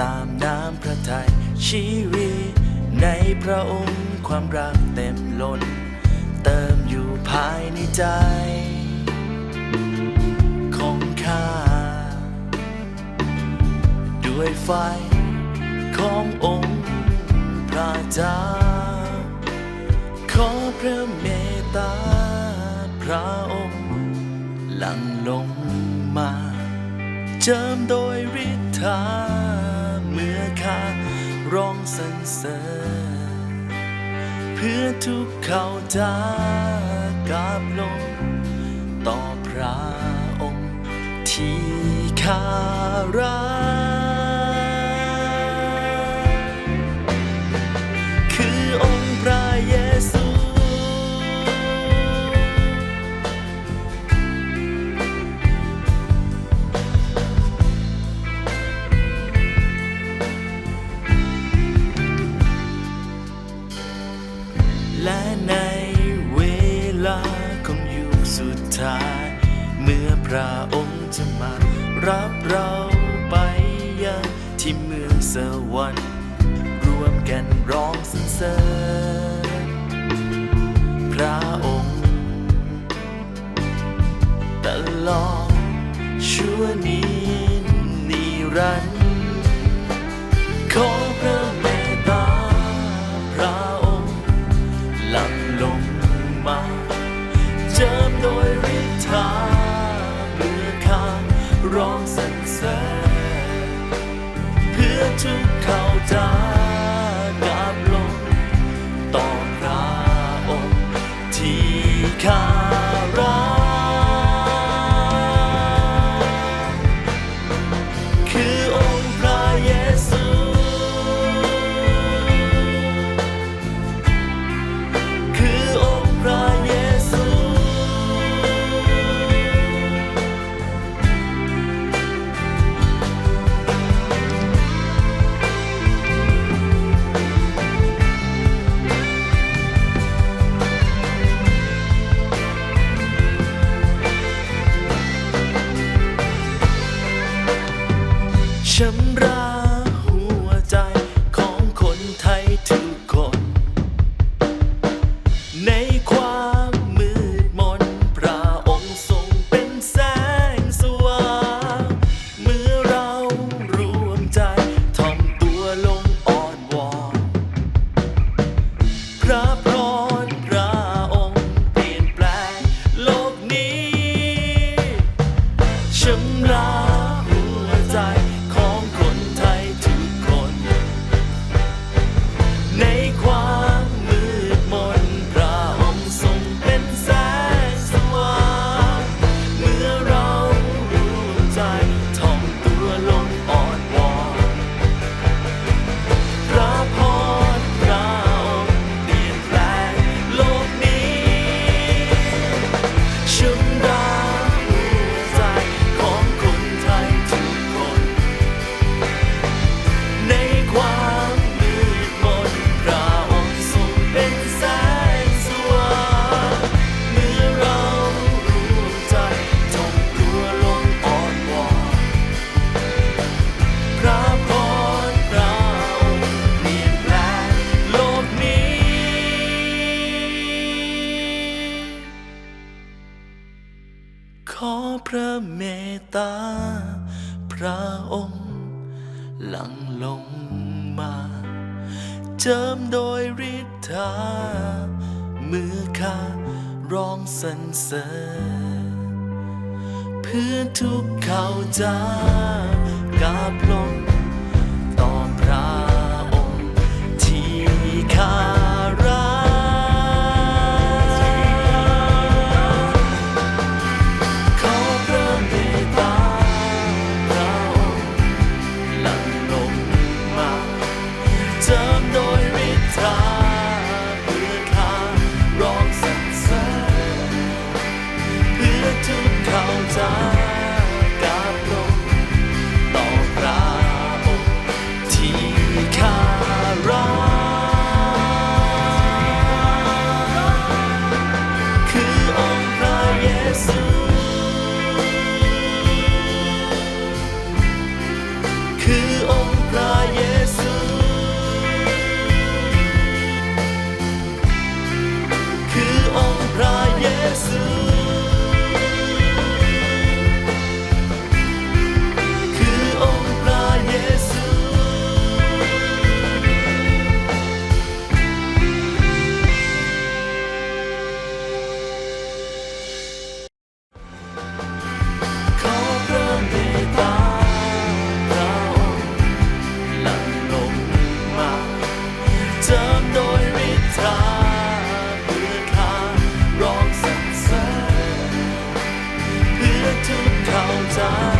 ตามน้ำพระทัยชีวิตในพระองค์ความรักเต็มล้น เติมอยู่ภายในใจ ของข้า ด้วยไฟขององค์พระเจ้า ขอพระเมตตาพระองค์หลั่งลงมา เจิมโดยฤทธา เมื่อข้าร้องสรรเสริญเพื่อทุกเขาจากาบลง ต่อพระองค์ที่ข้ารัก ระองค์จะมา รับเราไปยังที่เมืองสวรรค์รวมกันร้องสรรเสริญพระองค์ ตลอดชั่วนินิรันดร์ ร้องสรรเสริญเพื่อทุกเข้าใจำระ พระเมตตา พระองค์ หลั่งลงมา เจิมโดยฤทธาเมื่อข้าร้องสรรเสริญเพื่อทุกเขาจากาบลงต่อพระองค์ที่ข้า time.